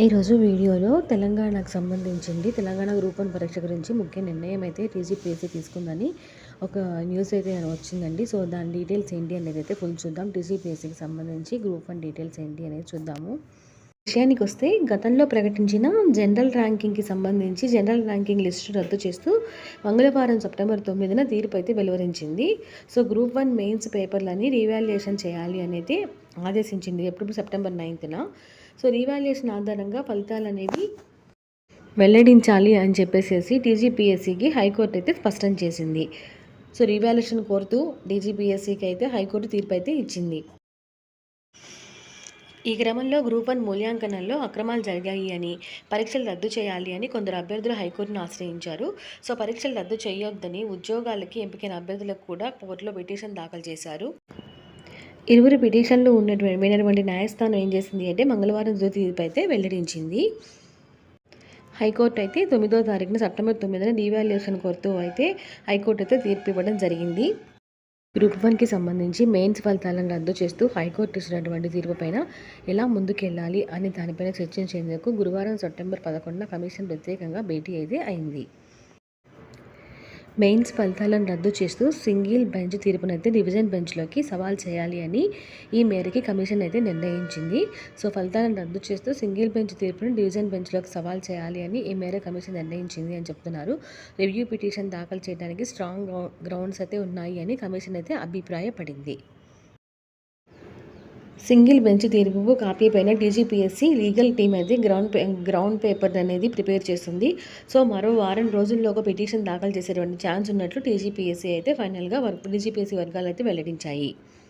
ఈరోజు వీడియోలో తెలంగాణకు సంబంధించింది తెలంగాణ గ్రూప్ వన్ పరీక్ష గురించి ముఖ్య నిర్ణయం అయితే టీజీపీఎస్సీ తీసుకుందని ఒక న్యూస్ అయితే వచ్చిందండి. సో దాని డీటెయిల్స్ ఏంటి అనేది అయితే ఫుల్ చూద్దాం. టీజీపీఎస్సీకి సంబంధించి గ్రూప్ వన్ డీటెయిల్స్ ఏంటి అనేది చూద్దాము. విషయానికి వస్తే గతంలో ప్రకటించిన జనరల్ ర్యాంకింగ్కి సంబంధించి జనరల్ ర్యాంకింగ్ లిస్టు రద్దు చేస్తూ మంగళవారం సెప్టెంబర్ తొమ్మిదిన తీర్పు అయితే వెలువరించింది. సో గ్రూప్ వన్ మెయిన్స్ పేపర్లని రీవాల్యుయేషన్ చేయాలి అనేది ఆదేశించింది ఎప్పుడు? సెప్టెంబర్ నైన్త్న. సో రీవాల్యుయేషన్ ఆధారంగా ఫలితాలు అనేవి వెల్లడించాలి అని చెప్పేసి టీజీపీఎస్సీకి హైకోర్టు అయితే స్పష్టం చేసింది. సో రీవాల్యుయేషన్ కోరుతూ డీజీపీఎస్సీకి అయితే హైకోర్టు తీర్పు అయితే ఇచ్చింది. ఈ క్రమంలో గ్రూప్ వన్ మూల్యాంకనంలో అక్రమాలు జరిగాయి అని పరీక్షలు రద్దు చేయాలి అని కొందరు అభ్యర్థులు హైకోర్టును ఆశ్రయించారు. సో పరీక్షలు రద్దు చేయొద్దని ఉద్యోగాలకి ఎంపికైన అభ్యర్థులకు కూడా కోర్టులో పిటిషన్ దాఖలు చేశారు. ఇరువురు పిటిషన్లు ఉన్నటువంటి న్యాయస్థానం ఏం చేసింది అంటే మంగళవారం తుది తీర్పు అయితే వెల్లడించింది. హైకోర్టు అయితే తొమ్మిదో తారీఖున సెప్టెంబర్ తొమ్మిదిన డీవాల్యుయేషన్ కోరుతూ అయితే హైకోర్టు అయితే తీర్పు ఇవ్వడం జరిగింది. గ్రూప్ వన్కి సంబంధించి మెయిన్స్ ఫలితాలను రద్దు చేస్తూ హైకోర్టు ఇచ్చినటువంటి తీర్పుపైన ఎలా ముందుకెళ్ళాలి అని దానిపైన చర్చించేందుకు గురువారం సెప్టెంబర్ పదకొండున కమిషన్ ప్రత్యేకంగా భేటీ అయితే అయింది. మెయిన్స్ ఫలితాలను రద్దు చేస్తూ సింగిల్ బెంచ్ తీర్పునైతే డివిజన్ బెంచ్లోకి సవాల్ చేయాలి అని ఈ మేరకి కమిషన్ అయితే నిర్ణయించింది. సో ఫలితాలను రద్దు చేస్తూ సింగిల్ బెంచ్ తీర్పును డివిజన్ బెంచ్లోకి సవాల్ చేయాలి అని ఈ మేర కమిషన్ నిర్ణయించింది అని చెప్తున్నారు. రివ్యూ పిటిషన్ దాఖలు చేయడానికి స్ట్రాంగ్ గ్రౌండ్స్ అయితే ఉన్నాయి అని కమిషన్ అయితే అభిప్రాయపడింది. సింగిల్ బెంచ్ తీర్పు కాపీ పైన డీజీపీఎస్సీ లీగల్ టీం అయితే గ్రౌండ్ గ్రౌండ్ పేపర్ అనేది ప్రిపేర్ చేస్తుంది. సో మరో వారం రోజుల్లో ఒక పిటిషన్ దాఖలు చేసేటువంటి ఛాన్స్ ఉన్నట్లు టీజీపీఎస్సీ అయితే ఫైనల్గా వర్క్ డీజీపీఎస్సీ వర్గాలు అయితే వెల్లడించాయి.